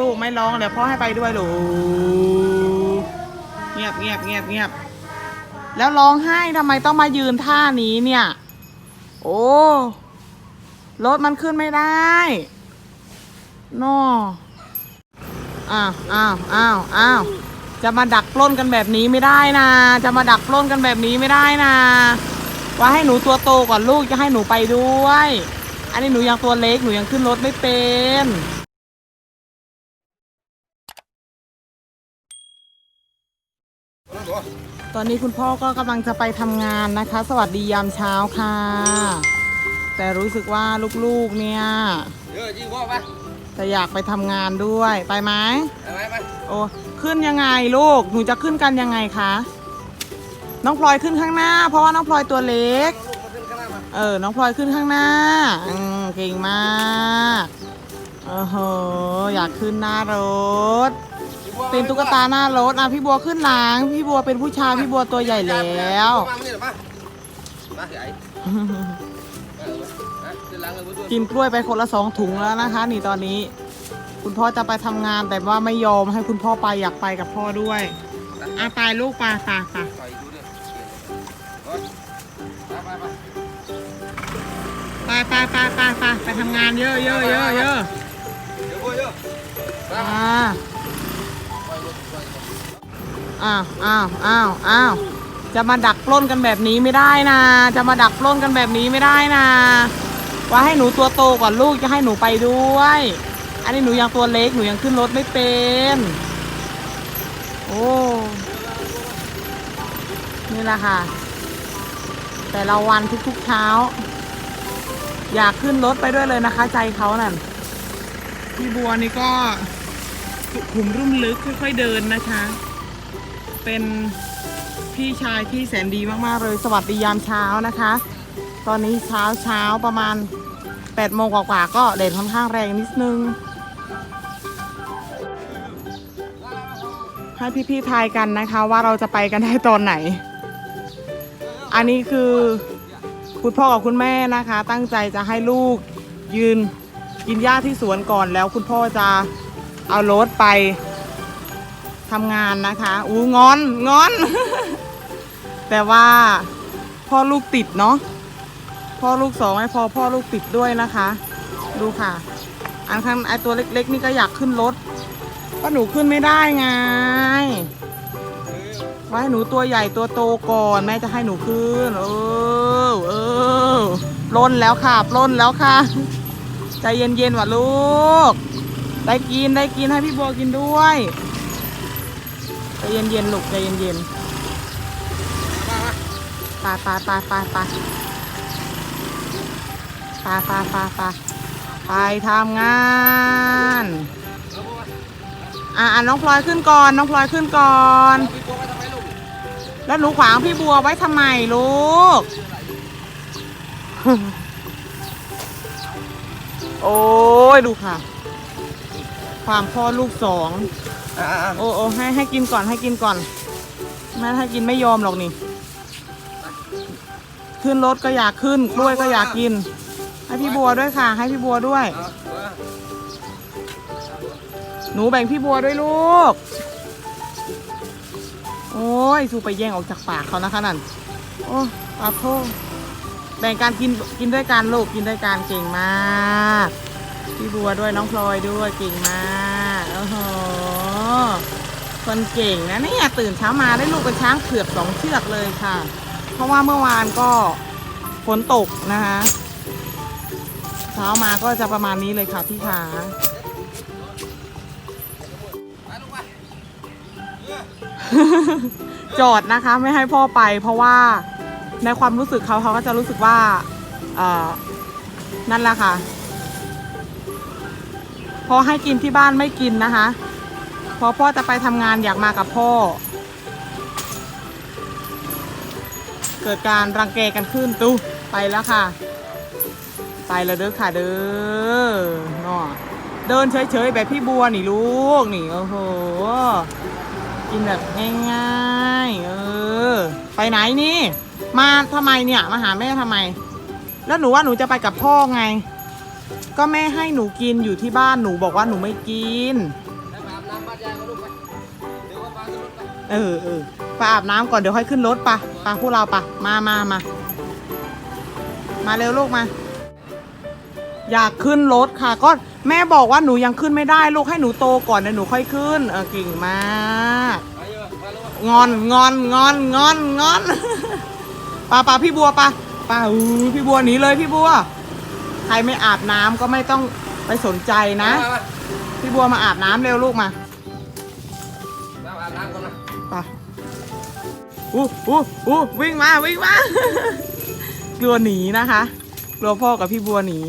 ลูกไม่ร้องเดี๋ยวพ่อให้ไปด้วยลูกเงียบเงียบเงียบเงียบแล้วร้องไห้ทำไมต้องมายืนท่านี้เนี่ย โอ้รถมันขึ้นไม่ได้นออ้าวอ้าวอ้าวอ้าวจะมาดักปล้นกันแบบนี้ไม่ได้นะ จะมาดักปล้นกันแบบนี้ไม่ได้นะ ว่าให้หนูตัวโตก่อนลูกจะให้หนูไปด้วย อันนี้หนูยังตัวเล็กหนูยังขึ้นรถไม่เป็น ตอนนี้คุณพ่อก็กำลังจะไปทำงานนะคะ สวัสดียามเช้าค่ะ แต่รู้สึกว่าลูกๆเนี่ยเยอะจริงพ่อไปจะอยากไปทำงานด้วยไปไหมไปไปไปโอ้ขึ้นยังไงลูกหนูจะขึ้นกันยังไงคะน้องพลอยขึ้นข้างหน้า เพราะว่าน้องพลอยตัวเล็กลูกมาขึ้นข้างหน้ามาเออ น้องพลอยขึ้นข้างหน้าอืมเก่งมากโอ้โหอยากขึ้นหน้ารถ เป็นตุ๊กตาหน้ารถอะพี่บัวขึ้นหลัง พี่บัวเป็นผู้ชายพี่บัวตัวใหญ่แล้ว มามานี่เหรอมามาใหญ่เออนะขึ้นหลังเลยผู้ช่วยกินกล้วยไปคนละสองถุงแล้วนะคะ นี่ตอนนี้ คุณพ่อจะไปทำงานแต่ว่าไม่ยอมให้คุณพ่อไปอยากไปกับพ่อด้วยอะไปลูกไปไปไปต่อยดูดิรถไปไปไปไปไปไปไปไปไปทำงานเยอะเยอะเยอะเยอะเดี๋ยวพ่อเยอะ อ้าวอ้าวอ้าวอ้าวจะมาดักปล้นกันแบบนี้ไม่ได้นะ จะมาดักปล้นกันแบบนี้ไม่ได้นะ ว่าให้หนูตัวโตก่อนลูกจะให้หนูไปด้วย อันนี้หนูยังตัวเล็กหนูยังขึ้นรถไม่เป็น โอ้นี่แหละค่ะ แต่ละวันทุกๆเช้า อยากขึ้นรถไปด้วยเลยนะคะ ใจเขานั่นพี่บัวนี่ก็ขุมรุ่มลึกค่อยๆเดินนะคะ เป็นพี่ชายที่แสนดีมากๆเลย สวัสดียามเช้านะคะ ตอนนี้เช้าเช้าประมาณ8โมงกว่าๆก็แดดค่อนข้างแรงนิดนึง ให้พี่ๆทายกันนะคะว่าเราจะไปกันได้ตอนไหน อันนี้คือคุณพ่อกับคุณแม่นะคะ ตั้งใจจะให้ลูกยืนกินหญ้าที่สวนก่อนแล้วคุณพ่อจะเอารถไป ทำงานนะคะอู้งอนงอน แต่ว่าพ่อลูกติดเนาะพ่อลูกสองไม่พอพ่อลูกติดด้วยนะคะ ดูค่ะ อันข้างไอตัวเล็ก ๆ นี่ก็อยากขึ้นรถก็หนูขึ้นไม่ได้ไงไว้หนูตัวใหญ่ตัวโตก่อนแม่จะให้หนูขึ้น เออเออล้นแล้วค่ะล้นแล้วค่ะ ใจเย็นๆว่ะลูก ได้กินได้กินให้พี่บัวกินด้วย ใจเย็นๆลูกใจเย็นมามาๆไปไปไปไปไปไปไปไปไปไปทำงานอะอะน้องพลอยขึ้นก่อน น้องพลอยขึ้นก่อน แล้วหนูขวางพี่บัวไว้ทำไมลูก โอ้ยดูค่ะ ความพ่อลูกสอง โอ้โอ้ให้ให้กินก่อนให้กินก่อนแม่ให้กินไม่ยอมหรอกนี่ ขึ้นรถก็อยากขึ้นกล้วยก็อยากกิน ให้พี่บัวด้วยค่ะ ให้พี่บัวด้วย หนูแบ่งพี่บัวด้วยลูก โอ้ยสูไปแย่งออกจากปากเขานะคะนั่น โอ้ปาโทษแบ่งการกินกินด้วยกันลูกกินด้วยกันเก่งมาก พี่บัวด้วยน้องพลอยด้วยเก่งมากโอ้โห คนเก่งนะเนี่ยตื่นเช้ามาได้ลูกเป็นช้างเผือกสองเชือกเลยค่ะ เพราะว่าเมื่อวานก็ฝนตกนะคะเช้ามาก็จะประมาณนี้เลยค่ะพี่ขาไปลูกไปจอดนะคะไม่ให้พ่อไปเพราะว่าในความรู้สึกเขาเขาก็จะรู้สึกว่าเอ่อนั่นแหละค่ะพอให้กินที่บ้านไม่กินนะคะ พอพ่อจะไปทำงานอยากมากับพ่อ เกิดการรังแกกันขึ้นตู้ไปแล้วค่ะ ไปแล้วเด้อค่ะเด้อเนาะเดินเฉยๆแบบพี่บัวนี่ลูกนี่โอ้โหกินแบบง่ายๆเออ ไปไหนนี่ มาทำไมเนี่ยมาหาแม่ทำไม แล้วหนูว่าหนูจะไปกับพ่อไง ก็แม่ให้หนูกินอยู่ที่บ้านหนูบอกว่าหนูไม่กิน เออเออไปอาบน้ำก่อนเดี๋ยวค่อยขึ้นรถปะปะพวกเราปะมามามามาเร็วลูกมา อยากขึ้นรถค่ะ ก็แม่บอกว่าหนูยังขึ้นไม่ได้ ลูกให้หนูโตก่อนเดี๋ยวหนูค่อยขึ้น เออเก่งมากไปเยอะมางอนงอนงอนงอนงอนปาปาพี่บัวปะปาอู้พี่บัวหนีเลยพี่บัว ใครไม่อาบน้ำก็ไม่ต้องไปสนใจนะ พี่บัวมาอาบน้ำเร็วลูกมา อู้อู้อู้วิ่งมาวิ่งมา กลัวหนีนะคะ กลัวพ่อกับพี่บัวหนี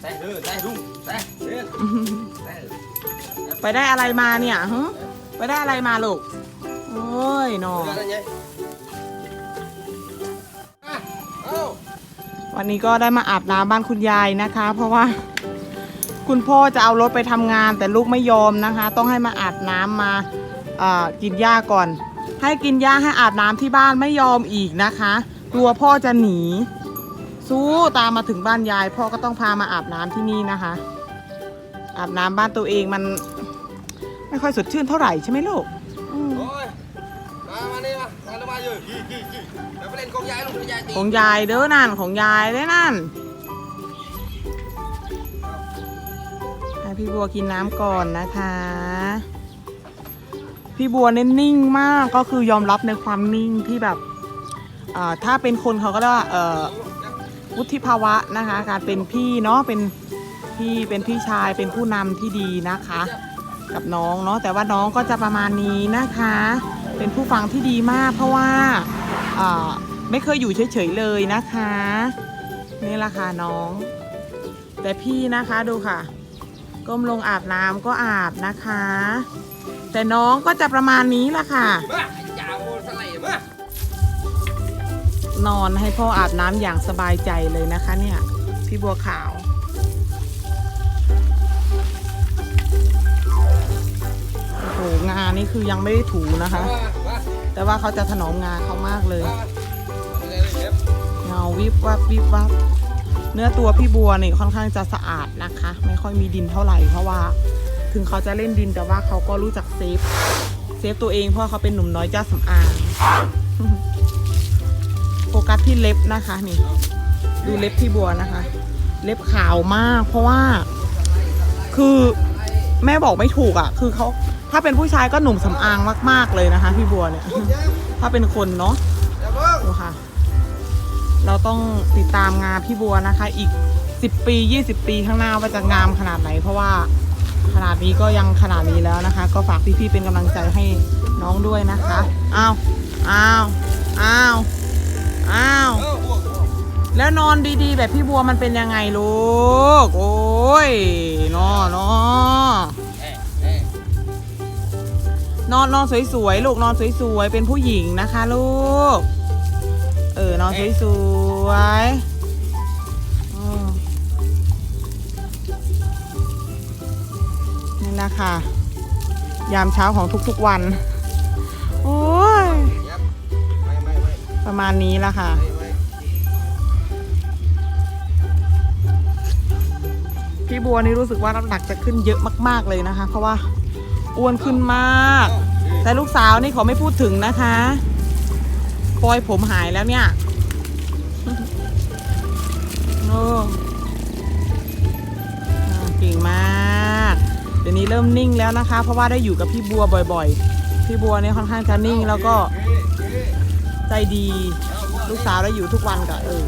ใส่เด้อใส่ลุงใส่เด้อใส่ไปได้อะไรมาเนี่ยฮะไปได้อะไรมาลูก โอ้ยนอเด้อนั่นไงอะเอ้าวันนี้ก็ได้มาอาบน้ำบ้านคุณยายนะคะ เพราะว่า คุณพ่อจะเอารถไปทำงาน แต่ลูกไม่ยอมนะคะ ต้องให้มาอาบน้ำมาเอ่อกินหญ้าก่อน ให้กินหญ้าให้อาบน้ำที่บ้านไม่ยอมอีกนะคะ กลัวพ่อจะหนี สู้ตามมาถึงบ้านยาย พ่อก็ต้องพามาอาบน้ำที่นี่นะคะ อาบน้ำบ้านตัวเองมัน ไม่ค่อยสดชื่นเท่าไหร่ใช่ไหมลูกอืมโอ้ยมามานี่มามาลงมาเยอะกี่กี่กี่เดี๋ยวไปเล่นกองยายลูกยายตีของยายเด้อนั่นของยายเด้อนั่นให้พี่บัวกินน้ำก่อนนะคะ พี่บัวเน้นนิ่งมากก็คือยอมรับในความนิ่งที่แบบถ้าเป็นคนเขาก็เรียกว่าวุฒิภาวะนะคะ การเป็นพี่เนาะเป็นพี่เป็นพี่ชายเป็นผู้นำที่ดีนะคะ กับน้องเนาะแต่ว่าน้องก็จะประมาณนี้นะคะ เป็นผู้ฟังที่ดีมาก เพราะว่าอ่าไม่เคยอยู่เฉยๆเลยนะคะนี่แหละค่ะน้อง แต่พี่นะคะดูค่ะก้มลงอาบน้ำก็อาบนะคะ แต่น้องก็จะประมาณนี้แหละค่ะ นอนให้พ่ออาบน้ำอย่างสบายใจเลยนะคะเนี่ย พี่บัวขาว โอ้โห งานนี่คือยังไม่ได้ถูนะคะ แต่ว่าเขาจะถนอมงานเขามากเลย เงาวิบวับวิบวับเนื้อตัวพี่บัวนี่ค่อนข้างจะสะอาดนะคะ ไม่ค่อยมีดินเท่าไหร่เพราะว่า ถึงเขาจะเล่นดินแต่ว่าเขาก็รู้จัก ซฟ เซฟตัวเองเพราะเขาเป็นหนุ่มน้อยเจ้าสำอาง โฟกัสที่เล็บนะคะนี่ ดูเล็บพี่บัวนะคะ เล็บขาวมาก เพราะว่า คือแม่บอกไม่ถูกอะ คือเขาถ้าเป็นผู้ชายก็หนุ่มสำอางมาก ๆ เลยนะคะ พี่บัวเนี่ย ถ้าเป็นคนเนาะดูค่ะ เราต้องติดตามงานพี่บัวนะคะ อีก 10 ปี 20 ปีข้างหน้าว่าจะงามขนาดไหน เพราะว่า ขนาดนี้ก็ยังขนาดนี้แล้วนะคะ ก็ฝากพี่ๆเป็นกำลังใจให้น้องด้วยนะคะอ้าวอ้าวอ้าวอ้าวแล้วนอนดีๆ แบบพี่บัวมันเป็นยังไงลูก โอ้ยนอนนอเอ๊ะเอ๊ะนอนนอนสวยๆลูกนอนสวยๆเป็นผู้หญิงนะคะ ลูก เออนอนสวยๆ นะค่ะยามเช้าของทุกๆวัน โอ้ย ประมาณนี้ละค่ะไม่ไม่พี่บัวนี่รู้สึกว่าน้ำหนักจะขึ้นเยอะมากๆเลยนะคะ เพราะว่าอ้วนขึ้นมาก แต่ลูกสาวนี่ขอไม่พูดถึงนะคะปอยผมหายแล้วเนี่ยโอ้อ่าเก่งมาก เดี๋ยวนี้เริ่มนิ่งแล้วนะคะ เพราะว่าได้อยู่กับพี่บัวบ่อย ๆ พี่บัวเนี่ยค่อนข้างจะนิ่งแล้วก็ใจดีลูกสาวได้อยู่ทุกวันกับเออ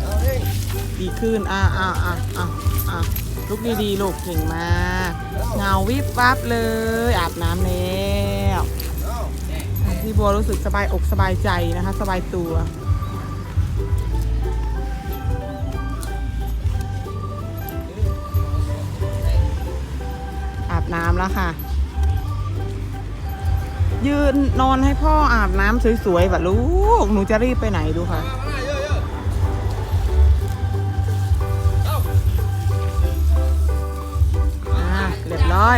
ดีขึ้นอ่าอ่าอ่าอ่าอ่าลุกดีๆลูกเก่งมากเงาวิบวับเลยอาบน้ำแล้วพี่บัวรู้สึกสบายอกสบายใจนะคะ สบายตัว แล้วค่ะ ยืนนอนให้พ่ออาบน้ำสวยๆแบบลูก หนูจะรีบไปไหนดูค่ะเยอะเยอะเอาอ่าเรียบร้อย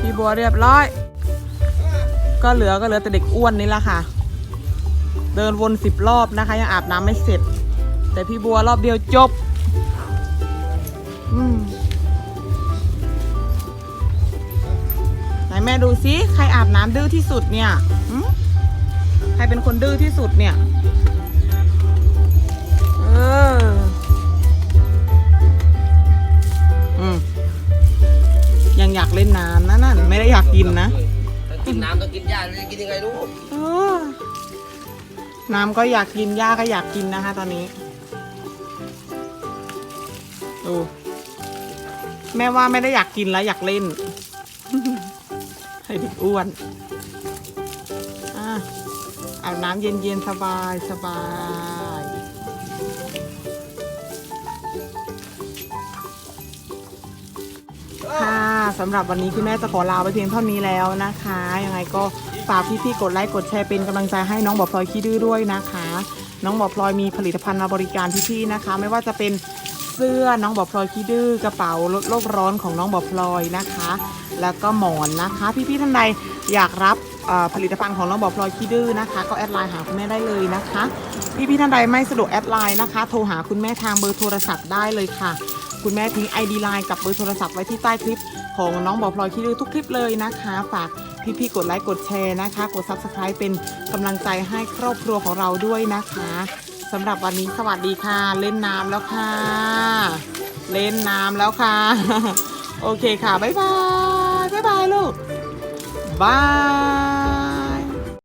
พี่บัวเรียบร้อย ก็เหลือก็เหลือแต่เด็กอ้วนนี่แหละค่ะ เดินวนสิบรอบนะคะ ยังอาบน้ำไม่เสร็จ แต่พี่บัวรอบเดียวจบ แม่ดูซิใครอาบน้ำดื้อที่สุดเนี่ยหืมใครเป็นคนดื้อที่สุดเนี่ย เออ อืมยังอยากเล่นน้ำนะนั่นไม่ได้อยากกินนะถ้ากินน้ำต้องกินหญ้าจะกินยังไงลูกเออน้ำก็อยากกินหญ้าก็อยากกินนะคะ ตอนนี้ดูแม่ว่าไม่ได้อยากกินแล้วอยากเล่น ให้เด็กอ้วนอ่าบน้ำเย็นๆ สบายสบายค่ะสำหรับวันนี้คุณแม่จะขอลาไปเพียงเท่านี้แล้วนะคะ ยังไงก็ฝากพี่ๆ กดไลค์ กดแชร์เป็นกำลังใจให้น้องบอพลอยขี้ดื้อด้วยนะคะ น้องบอพลอยมีผลิตภัณฑ์มาบริการพี่ๆ นะคะ ไม่ว่าจะเป็น เสื้อน้องบอพลอยขี้ดื้อกระเป๋าลดโลกร้อนของน้องบอพลอยนะคะ แล้วก็หมอนนะคะ พี่ๆท่านใดอยากรับผลิตภัณฑ์ของน้องบอพลอยขี้ดื้อนะคะ ก็แอดไลน์หาคุณแม่ได้เลยนะคะ พี่ๆท่านใดไม่สะดวกแอดไลน์นะคะ โทรหาคุณแม่ทางเบอร์โทรศัพท์ได้เลยค่ะ คุณแม่ทิ้ง ID ไลน์กับเบอร์โทรศัพท์ไว้ที่ใต้คลิป ของน้องบอพลอยขี้ดื้อทุกคลิปเลยนะคะ ฝากพี่ๆกดไลค์กดแชร์นะคะ กด Subscribe เป็นกำลังใจให้ครอบครัวของเราด้วยนะคะ สำหรับวันนี้สวัสดีค่ะ เล่นน้ำแล้วค่ะ เล่นน้ำแล้วค่ะ โอเคค่ะ บ๊ายบาย บ๊ายบายลูกบาย